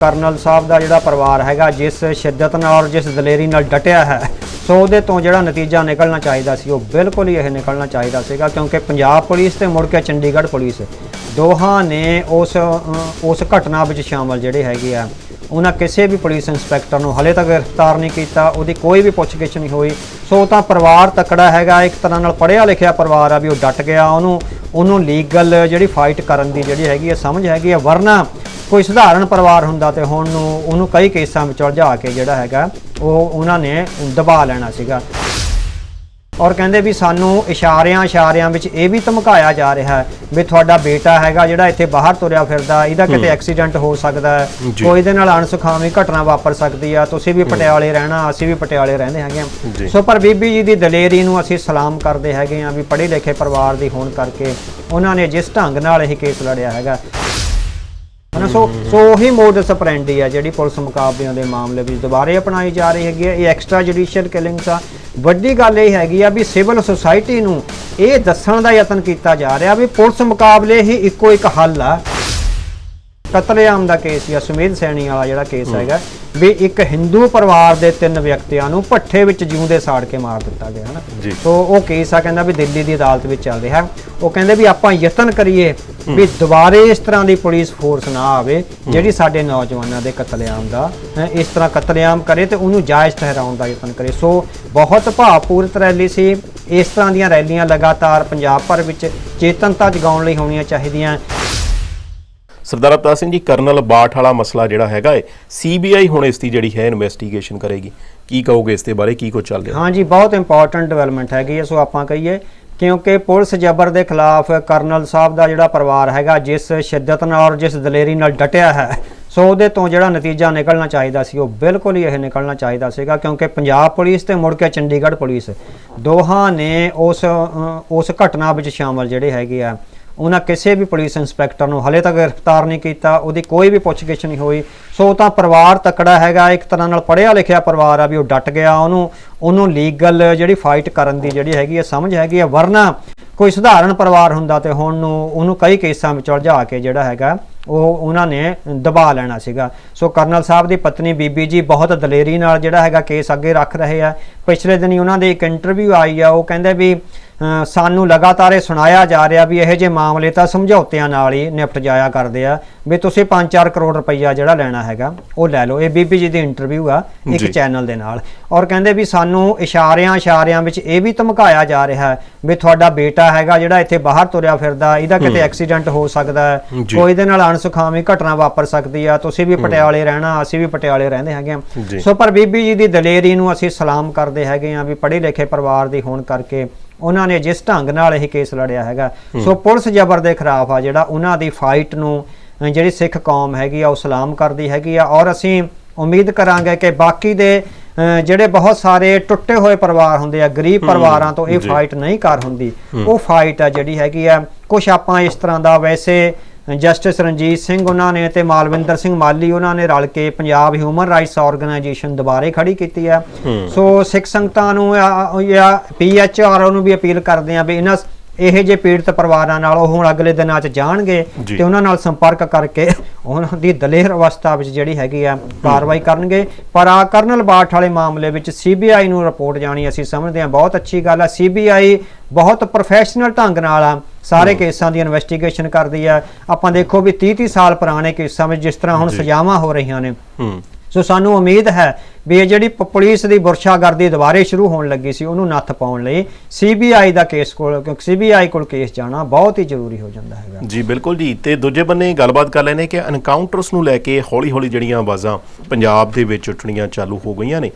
Colonel ਸਾਹਿਬ ਦਾ ਜਿਹੜਾ ਪਰਿਵਾਰ ਹੈਗਾ, ਜਿਸ ਸ਼ਿੱਦਤ ਨਾਲ ਔਰ ਜਿਸ ਦਲੇਰੀ ਨਾਲ ਡਟਿਆ ਹੈ, ਸੋ ਉਹਦੇ ਤੋਂ ਜਿਹੜਾ ਨਤੀਜਾ ਨਿਕਲਣਾ ਚਾਹੀਦਾ ਸੀ, ਉਹ ਬਿਲਕੁਲ ਹੀ ਇਹ ਨਿਕਲਣਾ ਚਾਹੀਦਾ ਸੀਗਾ, ਕਿਉਂਕਿ ਪੰਜਾਬ ਪੁਲਿਸ ਤੇ ਮੁੜ ਕੇ ਚੰਡੀਗੜ੍ਹ ਪੁਲਿਸ, ਦੋਹਾਂ ਨੇ ਉਸ ਉਸ ਘਟਨਾ ਵਿੱਚ ਸ਼ਾਮਲ ਜਿਹੜੇ ਹੈਗੇ ਆ, ਉਹਨਾਂ ਕਿਸੇ ਵੀ ਪੁਲਿਸ ਇੰਸਪੈਕਟਰ ਨੂੰ ਹਲੇ ਤੱਕ ਗ੍ਰਿਫਤਾਰ ਨਹੀਂ ਕੀਤਾ, ਉਹਦੀ ਕੋਈ ਵੀ ਪੁੱਛਗਿੱਛ ਨਹੀਂ ਹੋਈ, ਸੋ ਤਾਂ ਪਰਿਵਾਰ ਤਕੜਾ ਹੈਗਾ, ਇੱਕ ਤਰ੍ਹਾਂ ਨਾਲ ਪੜ੍ਹਿਆ ਲਿਖਿਆ ਪਰਿਵਾਰ ਆ ਵੀ ਉਹ ਡਟ ਗਿਆ, ਉਹਨੂੰ ਉਹਨੂੰ ਲੀਗਲ ਜਿਹੜੀ ਫਾਈਟ ਕਰਨ ਦੀ ਜਿਹੜੀ ਹੈਗੀ ਆ, ਸਮਝ ਹੈਗੀ ਆ, ਵਰਨਾ ਕੋਈ ਸਧਾਰਨ ਪਰਿਵਾਰ ਹੁੰਦਾ ਤੇ ਹੁਣ ਨੂੰ ਉਹਨੂੰ ਕਈ ਕੇਸਾਂ ਵਿੱਚ ਉਲਝਾ ਕੇ ਜਿਹੜਾ ਹੈਗਾ ਉਹ ਉਹਨਾਂ ਨੇ ਦਬਾ ਲੈਣਾ ਸੀਗਾ। ਔਰ ਕਹਿੰਦੇ ਵੀ ਸਾਨੂੰ ਇਸ਼ਾਰਿਆਂ ਇਸ਼ਾਰਿਆਂ ਵਿੱਚ ਇਹ ਵੀ ਧਮਕਾਇਆ ਜਾ ਰਿਹਾ ਹੈ ਵੀ ਤੁਹਾਡਾ ਬੇਟਾ ਹੈਗਾ ਜਿਹੜਾ ਇੱਥੇ ਬਾਹਰ ਤੁਰਿਆ ਫਿਰਦਾ ਇਹਦਾ ਕਿਤੇ ਐਕਸੀਡੈਂਟ ਹੋ ਸਕਦਾ ਹੈ। ਕੋਈ ਇਹਦੇ ਨਾਲ ਅਣਸੁਖਾਵੀ ਘਟਨਾ ਵਾਪਰ ਸਕਦੀ ਆ ਤੁਸੀਂ ਵੀ ਪਟਿਆਲੇ ਰਹਿਣਾ ਅਸੀਂ ਵੀ ਪਟਿਆਲੇ ਰਹਿੰਦੇ ਹੈਗੇ। ਹਾਂ। ਸੋ ਪਰ ਬੀਬੀ ਜੀ ਦੀ ਦਲੇਰੀ ਨੂੰ ਅਸੀਂ ਸਲਾਮ ਕਰਦੇ ਹੈਗੇ ਆ ਵੀ ਪੜ੍ਹੇ ਲਿਖੇ ਪਰਿਵਾਰ ਦੀ ਹੋਣ ਕਰਕੇ ਉਹਨਾਂ ਨੇ ਜਿਸ ਢੰਗ ਨਾਲ ਇਹ ਕੇਸ ਲੜਿਆ ਹੈਗਾ ਹਨਾ ਸੋ ਸੋ ਉਹੀ ਮੋਡਸ ਆਪਰੈਂਡੀ ਆ ਜਿਹੜੀ ਪੁਲਿਸ ਮੁਕਾਬਲਿਆਂ ਦੇ ਮਾਮਲੇ ਵਿੱਚ ਦੁਬਾਰੇ ਅਪਣਾਈ ਜਾ ਰਹੀ ਹੈਗੀ ਹੈ ਇਹ ਐਕਸਟਰਾ ਜੁਡੀਸ਼ੀਅਲ ਕਿਲਿੰਗਸ ਆ। ਵੱਡੀ ਗੱਲ ਇਹ ਹੈਗੀ ਆ ਵੀ ਸਿਵਲ ਸੁਸਾਇਟੀ ਨੂੰ ਇਹ ਦੱਸਣ ਦਾ ਯਤਨ ਕੀਤਾ ਜਾ ਰਿਹਾ ਵੀ ਪੁਲਿਸ ਮੁਕਾਬਲੇ ਹੀ ਇੱਕੋ ਇੱਕ ਹੱਲ ਆ। ਕਤਲੇਆਮ ਦਾ ਕੇਸ ਜਾਂ ਸੁਮੇਧ ਸੈਣੀ ਵਾਲਾ ਜਿਹੜਾ ਕੇਸ ਹੈਗਾ ਵੀ ਇੱਕ ਹਿੰਦੂ ਪਰਿਵਾਰ ਦੇ ਤਿੰਨ ਵਿਅਕਤੀਆਂ ਨੂੰ ਭੱਠੇ ਵਿੱਚ ਜਿਉਂਦੇ ਸਾੜ ਕੇ ਮਾਰ ਦਿੱਤਾ ਗਿਆ ਹਨਾ। ਸੋ ਉਹ ਕੇਸ ਆ ਕਹਿੰਦਾ ਵੀ ਦਿੱਲੀ ਦੀ ਅਦਾਲਤ ਵਿੱਚ ਚੱਲ ਰਿਹਾ। ਉਹ ਕਹਿੰਦੇ ਵੀ ਆਪਾਂ ਯਤਨ ਕਰੀਏ ਵੀ ਦੁਬਾਰੇ ਇਸ ਤਰ੍ਹਾਂ ਦੀ ਪੁਲਿਸ ਫੋਰਸ ਨਾ ਆਵੇ ਜਿਹੜੀ ਸਾਡੇ ਨੌਜਵਾਨਾਂ ਦੇ ਕਤਲੇਆਮ ਦਾ ਇਸ ਤਰ੍ਹਾਂ ਕਤਲੇਆਮ ਕਰੇ ਤੇ ਉਹਨੂੰ ਜਾਇਜ਼ ਠਹਿਰਾਉਣ ਦਾ ਯਤਨ ਕਰੇ। ਸੋ ਬਹੁਤ ਭਾਵਪੂਰਤ ਰੈਲੀ ਸੀ। ਇਸ ਤਰ੍ਹਾਂ ਦੀਆਂ ਰੈਲੀਆਂ ਲਗਾਤਾਰ ਪੰਜਾਬ ਭਰ ਵਿੱਚ ਚੇਤਨਤਾ ਜਗਾਉਣ ਲਈ ਹੋਣੀਆਂ ਚਾਹੀਦੀਆਂ। ਸਰਦਾਰ ਅਵਤਾਰ ਸਿੰਘ ਜੀ ਕਰਨਲ ਬਾਠ ਵਾਲਾ ਮਸਲਾ ਜਿਹੜਾ ਹੈਗਾ ਏ ਸੀਬੀਆਈ ਹੁਣ ਇਸ ਦੀ ਜਿਹੜੀ ਹੈ ਇਨਵੈਸਟੀਗੇਸ਼ਨ ਕਰੇਗੀ। ਕੀ ਕਹੋਗੇ ਇਸ ਦੇ ਬਾਰੇ? ਕੀ ਕੁਝ ਚੱਲ ਰਿਹਾ? ਹਾਂਜੀ ਬਹੁਤ ਇੰਪੋਰਟੈਂਟ ਡਿਵੈਲਪਮੈਂਟ ਹੈਗੀ ਹੈ ਸੋ ਆਪਾਂ ਕਹੀਏ ਕਿਉਂਕਿ ਪੁਲਿਸ ਜਬਰ ਦੇ ਖਿਲਾਫ ਕਰਨਲ ਸਾਹਿਬ ਦਾ ਜਿਹੜਾ ਪਰਿਵਾਰ ਹੈਗਾ, ਜਿਸ ਸ਼ਿੱਦਤ ਨਾਲ ਔਰ ਜਿਸ ਦਲੇਰੀ ਨਾਲ ਡਟਿਆ ਹੈ, ਸੋ ਉਹਦੇ ਤੋਂ ਜਿਹੜਾ ਨਤੀਜਾ ਨਿਕਲਣਾ ਚਾਹੀਦਾ ਸੀ, ਉਹ ਬਿਲਕੁਲ ਹੀ ਇਹ ਨਿਕਲਣਾ ਚਾਹੀਦਾ ਸੀਗਾ ਕਿਉਂਕਿ ਪੰਜਾਬ ਪੁਲਿਸ ਤੇ ਮੁੜ ਕੇ ਚੰਡੀਗੜ੍ਹ ਪੁਲਿਸ ਦੋਹਾਂ ਨੇ ਉਸ ਉਸ ਘਟਨਾ ਵਿੱਚ ਸ਼ਾਮਲ ਜਿਹੜੇ ਹੈਗੇ ਆ, ਉਹਨਾਂ ਕਿਸੇ ਵੀ ਪੁਲਿਸ ਇੰਸਪੈਕਟਰ ਨੂੰ ਹਲੇ ਤੱਕ ਗ੍ਰਿਫਤਾਰ ਨਹੀਂ ਕੀਤਾ, ਉਹਦੀ ਕੋਈ ਵੀ ਪੁੱਛਗਿੱਛ ਨਹੀਂ ਹੋਈ, ਸੋ ਤਾਂ ਪਰਿਵਾਰ ਤਕੜਾ ਹੈਗਾ, ਇੱਕ ਤਰ੍ਹਾਂ ਨਾਲ ਪੜ੍ਹਿਆ ਲਿਖਿਆ ਪਰਿਵਾਰ ਆ ਵੀ ਉਹ ਡਟ ਗਿਆ, ਉਹਨੂੰ ਉਹਨੂੰ ਲੀਗਲ ਜਿਹੜੀ ਫਾਈਟ ਕਰਨ ਦੀ ਜਿਹੜੀ ਹੈਗੀ ਆ ਸਮਝ ਹੈਗੀ ਆ, ਵਰਨਾ ਕੋਈ ਸਧਾਰਨ ਪਰਿਵਾਰ ਹੁੰਦਾ ਤੇ ਹੁਣ ਨੂੰ ਉਹਨੂੰ ਕਈ ਕੇਸਾਂ ਵਿੱਚ ਉਲਝਾ ਕੇ ਜਿਹੜਾ ਹੈਗਾ, ਉਹ ਉਹਨਾਂ ਨੇ ਦਬਾ ਲੈਣਾ ਸੀਗਾ। ਸੋ ਕਰਨਲ ਸਾਹਿਬ ਦੀ ਪਤਨੀ ਬੀਬੀ ਜੀ ਬਹੁਤ ਦਲੇਰੀ ਨਾਲ ਜਿਹੜਾ ਹੈਗਾ ਕੇਸ ਅੱਗੇ ਰੱਖ ਰਹੇ ਆ। ਪਿਛਲੇ ਦਿਨੀ ਉਹਨਾਂ ਦੇ ਇੱਕ ਇੰਟਰਵਿਊ ਆਈ ਆ, ਉਹ ਕਹਿੰਦੇ ਵੀ ਸਾਨੂੰ ਲਗਾਤਾਰ ਇਹ ਸੁਣਾਇਆ ਜਾ ਰਿਹਾ ਵੀ ਇਹੋ ਜਿਹੇ ਮਾਮਲੇ ਤਾਂ ਸਮਝੌਤਿਆਂ ਨਾਲ ਹੀ ਨਿਪਟ ਜਾਇਆ ਕਰਦੇ ਆ। ਵੀ ਤੁਸੀਂ 5-4 ਕਰੋੜ ਰੁਪਈਆ ਜਿਹੜਾ ਲੈਣਾ ਹੈਗਾ ਉਹ ਲੈ ਲਓ। ਇਹ ਬੀਬੀ ਜੀ ਦੀ ਇੰਟਰਵਿਊ ਆ ਇੱਕ। ਚੈਨਲ ਦੇ ਨਾਲ। ਔਰ ਕਹਿੰਦੇ ਵੀ ਸਾਨੂੰ ਇਸ਼ਾਰਿਆਂ ਇਸ਼ਾਰਿਆਂ ਵਿੱਚ ਇਹ ਵੀ ਧਮਕਾਇਆ ਜਾ ਰਿਹਾ ਵੀ ਤੁਹਾਡਾ ਬੇਟਾ ਹੈਗਾ ਜਿਹੜਾ ਇੱਥੇ ਬਾਹਰ ਤੁਰਿਆ ਫਿਰਦਾ ਇਹਦਾ ਕਿਤੇ ਐਕਸੀਡੈਂਟ ਹੋ ਸਕਦਾ ਹੈ। ਕੋਈ ਇਹਦੇ ਨਾਲ ਅਣਸੁਖਾਵੀ ਘਟਨਾ ਵਾਪਰ ਸਕਦੀ ਆ। ਤੁਸੀਂ ਵੀ ਪਟਿਆਲੇ ਰਹਿਣਾ ਅਸੀਂ ਵੀ ਪਟਿਆਲੇ ਰਹਿੰਦੇ ਹੈਗੇ। ਆ। ਸੋ ਪਰ ਬੀਬੀ ਜੀ ਦੀ ਦਲੇਰੀ ਨੂੰ ਅਸੀਂ ਸਲਾਮ ਕਰਦੇ ਹੈਗੇ ਆ ਵੀ ਪੜ੍ਹੇ ਲਿਖੇ ਪਰਿਵਾਰ ਦੀ ਹੋਣ ਕਰਕੇ ਉਹਨਾਂ ਨੇ ਜਿਸ ਢੰਗ ਨਾਲ ਇਹ ਕੇਸ ਲੜਿਆ ਹੈਗਾ ਸੋ ਪੁਲਿਸ ਜਬਰ ਦੇ ਖਿਲਾਫ ਆ ਜਿਹੜਾ ਉਹਨਾਂ ਦੀ ਫਾਈਟ ਨੂੰ ਜਿਹੜੀ ਸਿੱਖ ਕੌਮ ਹੈਗੀ ਆ ਉਹ ਸਲਾਮ ਕਰਦੀ ਹੈਗੀ ਆ। ਔਰ ਅਸੀਂ ਉਮੀਦ ਕਰਾਂਗੇ ਕਿ ਬਾਕੀ ਦੇ ਜਿਹੜੇ ਬਹੁਤ ਸਾਰੇ ਟੁੱਟੇ ਹੋਏ ਪਰਿਵਾਰ ਹੁੰਦੇ ਆ ਗਰੀਬ ਪਰਿਵਾਰਾਂ ਤੋਂ ਇਹ। ਫਾਈਟ ਨਹੀਂ ਕਰ ਹੁੰਦੀ। ਉਹ ਫਾਈਟ ਆ ਜਿਹੜੀ ਹੈਗੀ ਆ ਕੁਝ ਆਪਾਂ ਇਸ ਤਰ੍ਹਾਂ ਦਾ ਵੈਸੇ ਜਸਟਿਸ ਰਣਜੀਤ ਸਿੰਘ ਉਹਨਾਂ ਨੇ ਤੇ ਮਾਲਵਿੰਦਰ ਸਿੰਘ ਮਾਲੀ ਉਹਨਾਂ ਨੇ ਰਲ ਕੇ ਪੰਜਾਬ ਹਿਊਮਨ ਰਾਈਟਸ ਆਰਗੇਨਾਈਜੇਸ਼ਨ ਦੁਬਾਰੇ ਖੜੀ ਕੀਤੀ ਹੈ। ਸੋ ਸਿੱਖ ਸੰਗਤਾਂ ਨੂੰ ਜਾਂ ਪੀਐਚਆਰ ਨੂੰ ਵੀ ਅਪੀਲ ਕਰਦੇ ਆ ਵੀ ਇਹਨਾਂ ਇਹ ਜੇ ਪੀੜਤ ਪਰਿਵਾਰਾਂ ਨਾਲ ਉਹ ਹੁਣ ਅਗਲੇ ਦਿਨਾਂ 'ਚ ਜਾਣਗੇ। ਤੇ ਉਹਨਾਂ ਨਾਲ ਸੰਪਰਕ ਕਰਕੇ ਉਹਨਾਂ ਦੀ ਦਲੇਰ ਅਵਸਥਾ ਵਿੱਚ ਜਿਹੜੀ ਹੈਗੀ ਆ ਕਾਰਵਾਈ ਕਰਨਗੇ। ਪਰ ਆ ਕਰਨਲ ਬਾਠ ਵਾਲੇ ਮਾਮਲੇ ਵਿੱਚ ਸੀਬੀਆਈ ਨੂੰ ਰਿਪੋਰਟ ਜਾਣੀ ਅਸੀਂ ਸਮਝਦੇ ਹਾਂ ਬਹੁਤ ਅੱਛੀ ਗੱਲ ਆ। ਸੀਬੀਆਈ ਬਹੁਤ ਪ੍ਰੋਫੈਸ਼ਨਲ ਢੰਗ ਨਾਲ ਆ ਸਾਰੇ ਕੇਸਾਂ ਦੀ ਇਨਵੈਸਟੀਗੇਸ਼ਨ ਕਰਦੀ ਆ। ਆਪਾਂ ਦੇਖੋ ਵੀ 30 30 ਸਾਲ ਪੁਰਾਣੇ ਕੇਸਾਂ ਵਿੱਚ ਜਿਸ ਤਰ੍ਹਾਂ ਹੁਣ। ਸਜ਼ਾਵਾਂ ਹੋ ਰਹੀਆਂ ਨੇ। ਹੂੰ। ਸੋ ਸਾਨੂੰ ਉਮੀਦ ਹੈ ਵੀ ਇਹ ਜਿਹੜੀ ਪ- ਪੁਲਿਸ ਦੀ ਬੁਰਸ਼ਾਗਰਦੀ ਦੁਬਾਰੇ ਸ਼ੁਰੂ ਹੋਣ ਲੱਗੀ ਸੀ, ਉਹਨੂੰ ਨੱਥ ਪਾਉਣ ਲਈ ਸੀਬੀਆਈ ਦਾ ਕੇਸ ਕੋਲ, ਕਿਉਂਕਿ ਸੀਬੀਆਈ ਕੋਲ ਕੇਸ ਜਾਣਾ ਬਹੁਤ ਹੀ ਜ਼ਰੂਰੀ ਹੋ ਜਾਂਦਾ ਹੈਗਾ। ਜੀ, ਬਿਲਕੁਲ ਜੀ। ਤੇ ਦੂਜੇ ਬੰਨੇ ਗੱਲਬਾਤ ਕਰ ਲੈਨੇ ਕਿ ਐਨਕਾਊਂਟਰਸ ਨੂੰ ਲੈ ਕੇ ਹੌਲੀ-ਹੌਲੀ ਜਿਹੜੀਆਂ ਆਵਾਜ਼ਾਂ ਪੰਜਾਬ ਦੇ ਵਿੱਚ ਉੱਠਣੀਆਂ ਚਾਲੂ ਹੋ ਗਈਆਂ ਨੇ।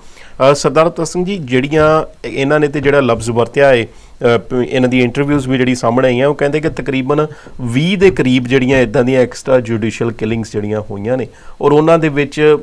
ਸਰਦਾਰ ਅਵਤਾਰ ਸਿੰਘ ਜੀ, ਜਿਹੜੀਆਂ ਇਹਨਾਂ ਨੇ ਤੇ ਜਿਹੜਾ ਲਫ਼ਜ਼ ਵਰਤਿਆ ਏ ਇਹਨਾਂ ਦੀ ਇੰਟਰਵਿਊਜ਼ ਵੀ ਜਿਹੜੀ ਸਾਹਮਣੇ ਆਈਆਂ, ਉਹ ਕਹਿੰਦੇ ਕਿ ਤਕਰੀਬਨ 20 ਦੇ ਕਰੀਬ ਜਿਹੜੀਆਂ ਇਦਾਂ ਦੀਆਂ ਐਕਸਟਰਾ ਜੁਡੀਸ਼ੀਅਲ ਕਿਲਿੰਗਸ ਜਿਹੜੀਆਂ ਹੋਈਆਂ ਨੇ ਔਰ ਉਹਨਾਂ ਦੇ ਵਿੱਚ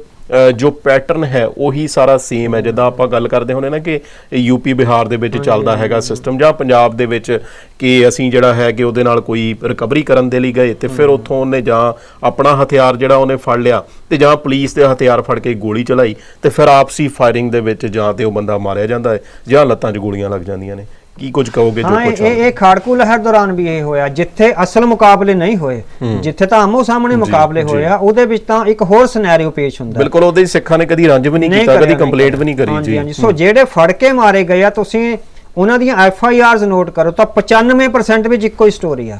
ਜੋ ਪੈਟਰਨ ਹੈ ਉਹੀ ਸਾਰਾ ਸੇਮ ਹੈ। ਜਿੱਦਾਂ ਆਪਾਂ ਗੱਲ ਕਰਦੇ ਹੁੰਦੇ ਨਾ ਕਿ ਯੂਪੀ ਬਿਹਾਰ ਦੇ ਵਿੱਚ ਚੱਲਦਾ ਹੈਗਾ ਸਿਸਟਮ ਜਾਂ ਪੰਜਾਬ ਦੇ ਵਿੱਚ ਕਿ ਅਸੀਂ ਜਿਹੜਾ ਹੈ ਕਿ ਉਹਦੇ ਨਾਲ ਕੋਈ ਰਿਕਵਰੀ ਕਰਨ ਦੇ ਲਈ ਗਏ ਤੇ ਫਿਰ ਉੱਥੋਂ ਉਹਨੇ ਜਾਂ ਆਪਣਾ ਹਥਿਆਰ ਜਿਹੜਾ ਉਹਨੇ ਫੜ ਲਿਆ ਤੇ ਜਾਂ ਪੁਲਿਸ ਦੇ ਹਥਿਆਰ ਫੜ ਕੇ ਗੋਲੀ ਚਲਾਈ ਤੇ ਫਿਰ ਆਪਸੀ ਫਾਇਰਿੰਗ ਦੇ ਵਿੱਚ ਜਾਂ ਤੇ ਉਹ ਬੰਦਾ ਮਾਰਿਆ ਜਾਂਦਾ ਹੈ ਜਾਂ ਲੱਤਾਂ 'ਚ ਗੋਲੀਆਂ ਲੱਗ ਜਾਂਦੀਆਂ ਨੇ। ਕੀ ਕੁਝ ਕਹੋਗੇ ਜੋ ਹਾਂ ਕੁਝ ਇਹ ਇਹ ਇਹ ਖਾੜਕੂ ਲਹਿਰ ਦੌਰਾਨ ਵੀ ਇਹ ਹੋਇਆ। ਜਿੱਥੇ ਅਸਲ ਮੁਕਾਬਲੇ ਨਹੀਂ ਹੋਏ ਜਿੱਥੇ ਤਾਂ ਆਮੋ ਸਾਹਮਣੇ ਮੁਕਾਬਲੇ ਹੋਏ ਆ ਉਹਦੇ ਵਿੱਚ ਤਾਂ ਇੱਕ ਹੋਰ ਸਿਨੈਰੀਓ ਪੇਸ਼ ਹੁੰਦਾ। ਬਿਲਕੁਲ ਉਹਦੇ ਸਿੱਖਾਂ ਨੇ ਕਦੀ ਰੰਜ ਵੀ ਨਹੀਂ ਕੀਤਾ ਕਦੀ ਕੰਪਲੇਂਟ ਵੀ ਨਹੀਂ ਕਰੀ ਜੀ। ਹਾਂਜੀ। ਸੋ ਜਿਹੜੇ ਫੜ ਕੇ ਮਾਰੇ ਗਏ ਆ ਤੁਸੀਂ ਉਹਨਾਂ ਦੀਆਂ ਐਫ ਆਈ ਆਰਸ ਨੋਟ ਕਰੋ ਤਾਂ 95% ਵਿੱਚ ਇੱਕੋ ਹੀ ਸਟੋਰੀ ਆ।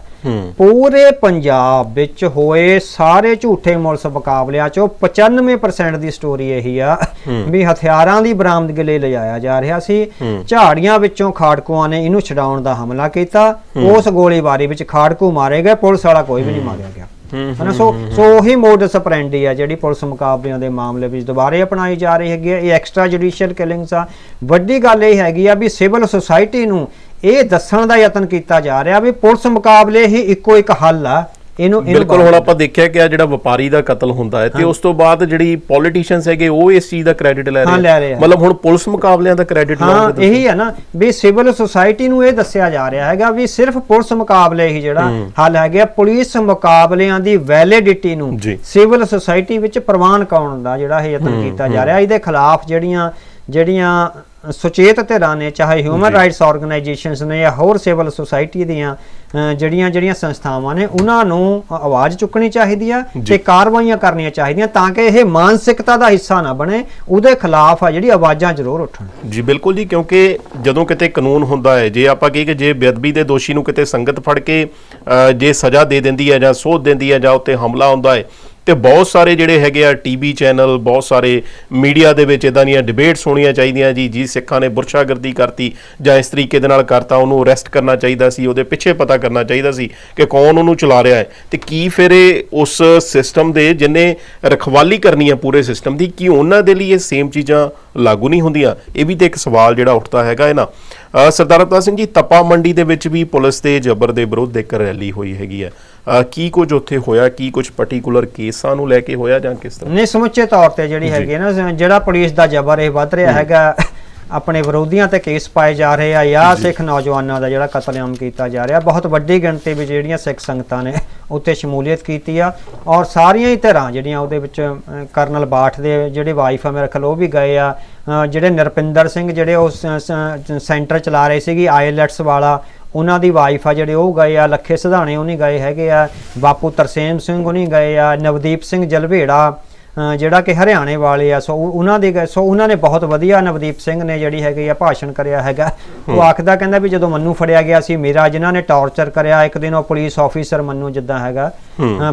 ਪੂਰੇ ਪੰਜਾਬ ਵਿੱਚ ਹੋਏ ਸਾਰੇ ਝੂਠੇ ਮੁਲਸ ਮੁਕਾਬਲਿਆਂ ਚੋਂ 95% ਦੀ ਸਟੋਰੀ ਇਹੀ ਆ ਵੀ ਹਥਿਆਰਾਂ ਦੀ ਬਰਾਮਦਗੀ ਲਈ ਲਿਜਾਇਆ ਜਾ ਰਿਹਾ ਸੀ। ਝਾੜੀਆਂ ਵਿੱਚੋਂ ਖਾੜਕੂਆਂ ਨੇ ਇਹਨੂੰ ਛਡਾਉਣ ਦਾ ਹਮਲਾ ਕੀਤਾ। ਉਸ ਗੋਲੀਬਾਰੀ ਵਿੱਚ ਖਾੜਕੂ ਮਾਰੇ ਗਏ। ਪੁਲਿਸ ਵਾਲਾ ਕੋਈ ਵੀ ਨਹੀਂ ਮਾਰਿਆ ਗਿਆ। ਹਨਾ ਸੋ ਸੋ ਉਹੀ ਮੋਡਸ ਆਪਰੈਂਡੀ ਆ ਜਿਹੜੀ ਪੁਲਿਸ ਮੁਕਾਬਲਿਆਂ ਦੇ ਮਾਮਲੇ ਵਿੱਚ ਦੁਬਾਰੇ ਅਪਣਾਈ ਜਾ ਰਹੀ ਹੈਗੀ ਆ। ਇਹ ਐਕਸਟਰਾ ਜੁਡੀਸ਼ੀਅਲ ਕਿਲਿੰਗਸ ਆ। ਵੱਡੀ ਗੱਲ ਇਹ ਹੈਗੀ ਆ ਵੀ ਸਿਵਲ ਸੁਸਾਇਟੀ ਨੂੰ ਇਹ ਦੱਸਣ ਦਾ ਯਤਨ ਕੀਤਾ ਜਾ ਰਿਹਾ ਵੀ ਪੁਲਿਸ ਮੁਕਾਬਲੇ ਹੀ ਇੱਕੋ ਇੱਕ ਹੱਲ ਆ। ਇਹਨੂੰ ਇਹਨੂੰ ਬਿਲਕੁਲ ਹੁਣ ਆਪਾਂ ਦੇਖਿਆ ਕਿ ਆ ਜਿਹੜਾ ਵਪਾਰੀ ਦਾ ਕਤਲ ਹੁੰਦਾ ਹੈ ਤੇ ਉਸ ਤੋਂ ਬਾਅਦ ਜਿਹੜੀ ਪੋਲੀਟੀਸ਼ੀਅਨਸ ਹੈਗੇ ਉਹ ਇਸ ਚੀਜ਼ ਦਾ ਕ੍ਰੈਡਿਟ ਲੈ ਹਾਂ, ਰਹੇ। ਮਤਲਬ ਹੁਣ ਪੁਲਿਸ ਮੁਕਾਬਲਿਆਂ ਦਾ ਕ੍ਰੈਡਿਟ ਹਾਂ ਲਓਗੇ ਇਹੀ ਹੈ ਨਾ ਵੀ ਸਿਵਲ ਸੁਸਾਇਟੀ ਨੂੰ ਇਹ ਦੱਸਿਆ ਜਾ ਰਿਹਾ ਹੈਗਾ ਵੀ ਸਿਰਫ ਪੁਲਿਸ ਮੁਕਾਬਲੇ ਹੀ ਜਿਹੜਾ ਹੱਲ ਹੈਗਾ ਪੁਲਿਸ ਮੁਕਾਬਲਿਆਂ ਦੀ ਵੈਲਿਡਿਟੀ ਨੂੰ। ਸਿਵਲ ਸੁਸਾਇਟੀ ਵਿੱਚ ਪ੍ਰਵਾਨ ਕਰਾਉਣ ਦਾ ਜਿਹੜਾ ਇਹ ਯਤਨ ਕੀਤਾ ਜਾ ਰਿਹਾ। ਇਹਦੇ ਖਿਲਾਫ ਜਿਹੜੀਆਂ ਜਿਹੜੀਆਂ ਸੁਚੇਤ ਧਿਰਾਂ ਨੇ ਚਾਹੇ ਹਿਊਮਨ ਰਾਈਟਸ ਆਰਗੇਨਾਈਜੇਸ਼ਨਸ ਨੇ ਜਾਂ ਹੋਰ ਸਿਵਲ ਸੁਸਾਇਟੀ ਦੀਆਂ ਜਿਹੜੀਆਂ ਜਿਹੜੀਆਂ ਸੰਸਥਾਵਾਂ ਨੇ ਉਹਨਾਂ ਨੂੰ ਆਵਾਜ਼ ਚੁੱਕਣੀ ਚਾਹੀਦੀ ਆ ਤੇ ਕਾਰਵਾਈਆਂ ਕਰਨੀਆਂ ਚਾਹੀਦੀਆਂ ਤਾਂ ਕਿ ਇਹ ਮਾਨਸਿਕਤਾ ਦਾ ਹਿੱਸਾ ਨਾ ਬਣੇ ਉਹਦੇ ਖਿਲਾਫ ਆ ਜਿਹੜੀ ਆਵਾਜ਼ਾਂ ਜ਼ਰੂਰ ਉੱਠਣ। ਜੀ ਬਿਲਕੁਲ ਜੀ ਕਿਉਂਕਿ ਜਦੋਂ ਕਿਤੇ ਕਾਨੂੰਨ ਹੁੰਦਾ ਹੈ ਜੇ ਆਪਾਂ ਕਹੀਏ ਕਿ ਜੇ ਬੇਅਦਬੀ ਦੇ ਦੋਸ਼ੀ ਨੂੰ ਕਿਤੇ ਸੰਗਤ ਫੜ ਕੇ ਜੇ ਸਜ਼ਾ ਦੇ ਦਿੰਦੀ ਹੈ ਜਾਂ ਸੋਧ ਦਿੰਦੀ ਹੈ ਜਾਂ ਉੱਤੇ ਹਮਲਾ ਹੁੰਦਾ ਹੈ ਤੇ ਬਹੁਤ ਸਾਰੇ ਜਿਹੜੇ ਹੈਗੇ ਆ ਟੀਵੀ ਚੈਨਲ ਬਹੁਤ ਸਾਰੇ ਮੀਡੀਆ ਦੇ ਵਿੱਚ ਇਦਾਂ ਦੀਆਂ ਡਿਬੇਟਸ ਹੋਣੀਆਂ ਚਾਹੀਦੀਆਂ ਜੀ ਜੀ ਸਿੱਖਾਂ ਨੇ ਬੁਰਸ਼ਾਗਰਦੀ ਕਰਤੀ ਜਾਂ ਇਸ ਤਰੀਕੇ ਦੇ ਨਾਲ ਕਰਤਾ, ਉਹਨੂੰ ਅਰੈਸਟ ਕਰਨਾ ਚਾਹੀਦਾ ਸੀ, ਉਹਦੇ ਪਿੱਛੇ ਪਤਾ ਕਰਨਾ ਚਾਹੀਦਾ ਸੀ ਕਿ ਕੌਣ ਉਹਨੂੰ ਚਲਾ ਰਿਹਾ ਹੈ। ਤੇ ਕੀ ਫਿਰ ਇਹ ਉਸ ਸਿਸਟਮ ਦੇ ਜਿਨੇ ਰਖਵਾਲੀ ਕਰਨੀ ਹੈ ਪੂਰੇ ਸਿਸਟਮ ਦੀ, ਕੀ ਉਹਨਾਂ ਦੇ ਲਈ ਇਹ ਸੇਮ ਚੀਜ਼ਾਂ ਲਾਗੂ ਨਹੀਂ ਹੁੰਦੀਆਂ? ਇਹ ਵੀ ਤੇ ਇੱਕ ਸਵਾਲ ਜਿਹੜਾ ਉੱਠਦਾ ਹੈਗਾ ਹੈ ਨਾ ਸਰਦਾਰ ਅਵਤਾਰ ਸਿੰਘ ਜੀ, ਤਪਾ ਮੰਡੀ ਦੇ ਵਿੱਚ ਵੀ ਪੁਲਿਸ ਤੇ ਜ਼ਬਰ ਦੇ ਵਿਰੁੱਧ ਇੱਕ ਰੈਲੀ ਹੋਈ ਹੈਗੀ ਹੈ। ਕੀ ਕੁਝ ਉੱਥੇ ਹੋਇਆ ਕੀ ਕੁਝ ਪਾਰਟਿਕੂਲਰ ਕੇਸਾਂ ਨੂੰ ਲੈ ਕੇ ਹੋਇਆ ਜਾਂ ਕਿਸ ਤਰ੍ਹਾਂ? ਨਹੀਂ ਸਮੁੱਚੇ ਤੌਰ ਤੇ ਜਿਹੜੀ ਹੈਗੀ ਨਾ ਜਿਹੜਾ ਪੁਲਿਸ ਦਾ ਜ਼ਬਰ ਇਹ ਵੱਧ ਰਿਹਾ ਹੈਗਾ ਆਪਣੇ ਵਿਰੋਧੀਆਂ ਤੇ ਕੇਸ ਪਾਏ ਜਾ ਰਹੇ ਆ ਜਾਂ ਸਿੱਖ ਨੌਜਵਾਨਾਂ ਦਾ ਜਿਹੜਾ ਕਤਲੇਆਮ ਕੀਤਾ ਜਾ ਰਿਹਾ ਬਹੁਤ ਵੱਡੀ ਗਿਣਤੀ ਵਿੱਚ ਜਿਹੜੀਆਂ ਸਿੱਖ ਸੰਗਤਾਂ ਨੇ ਉੱਤੇ ਸ਼ਮੂਲੀਅਤ ਕੀਤੀ ਆ ਔਰ ਸਾਰੀਆਂ ਹੀ ਧਿਰਾਂ ਜਿਹੜੀਆਂ ਉਹਦੇ ਵਿੱਚ ਕਰਨਲ ਬਾਠ ਦੇ ਜਿਹੜੇ ਵਾਈਫ ਆ ਮੇਰੇ ਖਿਆਲ ਉਹ ਵੀ ਗਏ ਆ ਜਿਹੜੇ ਨਰਪਿੰਦਰ ਸਿੰਘ ਜਿਹੜੇ ਉਸ ਸੈਂਟਰ ਚਲਾ ਰਹੇ ਸੀਗੀ ਆਈਲੈਟਸ ਵਾਲਾ ਉਹਨਾਂ ਦੀ ਵਾਈਫ ਆ ਜਿਹੜੇ ਉਹ ਗਏ ਆ ਲੱਖੇ ਸਿਧਾਣੇ ਉਹਨੀ ਗਏ ਹੈਗੇ ਆ ਬਾਪੂ ਤਰਸੇਮ ਸਿੰਘ ਉਹਨੀ ਗਏ ਆ ਨਵਦੀਪ ਸਿੰਘ ਜਲਵੇੜਾ ਜਿਹੜਾ ਕਿ ਹਰਿਆਣੇ ਵਾਲੇ ਆ ਸੋ ਉਹ- ਉਹਨਾਂ ਦੇ ਗਏ- ਸੋ ਉਹਨਾਂ ਨੇ ਬਹੁਤ ਵਧੀਆ ਨਵਦੀਪ ਸਿੰਘ ਨੇ ਜਿਹੜੀ ਹੈਗੀ ਆ ਭਾਸ਼ਣ ਕਰਿਆ ਹੈਗਾ। ਉਹ ਆਖਦਾ ਕਹਿੰਦਾ ਵੀ ਜਦੋਂ ਮੰਨੂ ਫੜਿਆ ਗਿਆ ਸੀ ਮੇਰਾ ਜਿਨ੍ਹਾਂ ਨੇ ਟੌਰਚਰ ਕਰਿਆ ਇੱਕ ਦਿਨ ਉਹ ਪੁਲਿਸ ਆਫੀਸਰ ਮੰਨੂ ਜਿੱਦਾਂ ਹੈਗਾ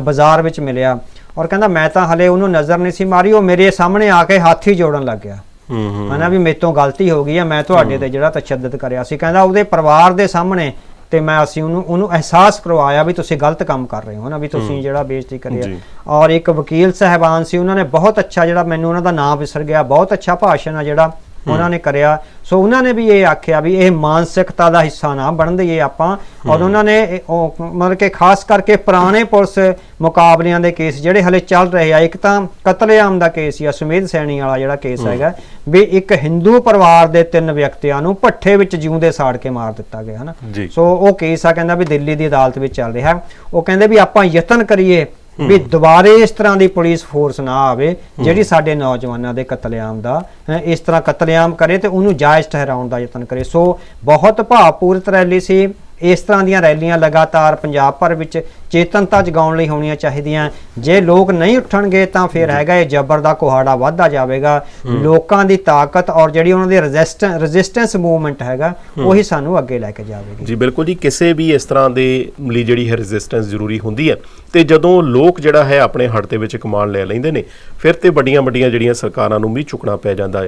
ਬਾਜ਼ਾਰ ਵਿੱਚ ਮਿਲਿਆ। ਔਰ ਕਹਿੰਦਾ ਮੈਂ ਤਾਂ ਹਲੇ ਉਹਨੂੰ ਨਜ਼ਰ ਨਹੀਂ ਸੀ ਮਾਰੀ ਉਹ ਮੇਰੇ ਸਾਹਮਣੇ ਆ ਕੇ ਹੱਥ ਹੀ ਜੋੜਨ ਲੱਗ ਗਿਆ। ਹਨਾ ਵੀ ਮੇਰੇ ਤੋਂ ਗਲਤੀ ਹੋ ਗਈ ਆ ਮੈਂ ਤੁਹਾਡੇ ਤੇ ਜਿਹੜਾ ਤਸ਼ੱਦਦ ਕਰਿਆ ਸੀ। ਕਹਿੰਦਾ ਉਹਦੇ ਪਰਿਵਾਰ ਦੇ ਸਾਹਮਣੇ ਤੇ ਮੈਂ ਅਸੀਂ ਉਹਨੂੰ ਉਹਨੂੰ ਅਹਿਸਾਸ ਕਰਵਾਇਆ ਵੀ ਤੁਸੀਂ ਗਲਤ ਕੰਮ ਕਰ ਰਹੇ ਹੋ ਨਾ ਵੀ ਤੁਸੀਂ ਜਿਹੜਾ ਬੇਇੱਜ਼ਤੀ ਕਰਿਆ। ਔਰ ਇੱਕ ਵਕੀਲ ਸਹਿਬਾਨ ਸੀ ਉਹਨਾਂ ਨੇ ਬਹੁਤ ਅੱਛਾ ਜਿਹੜਾ ਮੈਨੂੰ ਉਹਨਾਂ ਦਾ ਨਾਮ ਵਿਸਰ ਗਿਆ ਬਹੁਤ ਅੱਛਾ ਭਾਸ਼ਣ ਆ ਜਿਹੜਾ। ਉਹਨਾਂ ਨੇ ਕਰਿਆ। ਸੋ ਉਹਨਾਂ ਨੇ ਵੀ ਇਹ ਆਖਿਆ ਵੀ ਇਹ ਮਾਨਸਿਕਤਾ ਦਾ ਹਿੱਸਾ ਨਾ ਬਣ ਦਈਏ ਆਪਾਂ ਔਰ ਉਹਨਾਂ ਨੇ ਮਤਲਬ ਕਿ ਖਾਸ ਕਰਕੇ ਪੁਰਾਣੇ ਪੁਲਿਸ ਮੁਕਾਬਲਿਆਂ ਦੇ ਕੇਸ ਜਿਹੜੇ ਹਲੇ ਚੱਲ ਰਹੇ ਆ ਇੱਕ ਤਾਂ ਕਤਲੇਆਮ ਦਾ ਕੇਸ ਆ ਸੁਮੇਧ ਸੈਣੀ ਵਾਲਾ ਜਿਹੜਾ ਕੇਸ ਹੈਗਾ ਵੀ ਇੱਕ ਹਿੰਦੂ ਪਰਿਵਾਰ ਦੇ ਤਿੰਨ ਵਿਅਕਤੀਆਂ ਨੂੰ ਭੱਠੇ ਵਿੱਚ ਜਿਉਂਦੇ ਸਾੜ ਕੇ ਮਾਰ ਦਿੱਤਾ ਗਿਆ ਹਨਾ। ਸੋ ਉਹ ਕੇਸ ਆ ਕਹਿੰਦਾ ਵੀ ਦਿੱਲੀ ਦੀ ਅਦਾਲਤ ਵਿੱਚ ਚੱਲ ਰਿਹਾ। ਉਹ ਕਹਿੰਦੇ ਵੀ ਆਪਾਂ ਯਤਨ ਕਰੀਏ ਵੀ ਦੁਬਾਰੇ ਇਸ ਤਰ੍ਹਾਂ ਦੀ ਪੁਲਿਸ ਫੋਰਸ ਨਾ ਆਵੇ ਜਿਹੜੀ ਸਾਡੇ ਨੌਜਵਾਨਾਂ ਦੇ ਕਤਲੇਆਮ ਦਾ ਇਸ ਤਰ੍ਹਾਂ ਕਤਲੇਆਮ ਕਰੇ ਤੇ ਉਹਨੂੰ ਜਾਇਜ਼ ਠਹਿਰਾਉਣ ਦਾ ਯਤਨ ਕਰੇ। ਸੋ ਬਹੁਤ ਭਾਵਪੂਰਿਤ ਰੈਲੀ ਸੀ। ਇਸ ਤਰ੍ਹਾਂ ਦੀਆਂ ਰੈਲੀਆਂ ਲਗਾਤਾਰ ਪੰਜਾਬ ਭਰ ਵਿੱਚ ਚੇਤਨਤਾ ਜਗਾਉਣ ਲਈ ਹੋਣੀਆਂ ਚਾਹੀਦੀਆਂ। ਜੇ ਲੋਕ ਨਹੀਂ ਉੱਠਣਗੇ ਤਾਂ ਫਿਰ ਹੈਗਾ ਇਹ ਜ਼ਬਰ ਦਾ ਕੁਹਾੜਾ ਵੱਧਦਾ ਜਾਵੇਗਾ। ਲੋਕਾਂ ਦੀ ਤਾਕਤ ਔਰ ਜਿਹੜੀ ਉਹਨਾਂ ਦੀ ਰੈਜ਼ਿਸਟੈਂਸ ਰੈਜ਼ਿਸਟੈਂਸ ਮੂਵਮੈਂਟ ਹੈਗਾ ਉਹੀ ਸਾਨੂੰ ਅੱਗੇ ਲੈ ਕੇ ਜਾਵੇਗੀ। ਜੀ ਬਿਲਕੁਲ ਜੀ। ਕਿਸੇ ਵੀ ਇਸ ਤਰ੍ਹਾਂ ਦੇ ਲਈ ਜਿਹੜੀ ਹੈ ਰੈਜ਼ਿਸਟੈਂਸ ਜ਼ਰੂਰੀ ਹੁੰਦੀ ਹੈ। ਤੇ ਜਦੋਂ ਲੋਕ ਜਿਹੜਾ ਹੈ ਆਪਣੇ ਹੱਥ ਦੇ ਵਿੱਚ ਕਮਾਂਡ ਲੈ ਲੈਂਦੇ ਨੇ ਫਿਰ ਤੇ ਵੱਡੀਆਂ ਵੱਡੀਆਂ ਜਿਹੜੀਆਂ ਸਰਕਾਰਾਂ ਨੂੰ ਵੀ ਝੁਕਣਾ ਪੈ ਜਾਂਦਾ ਹੈ।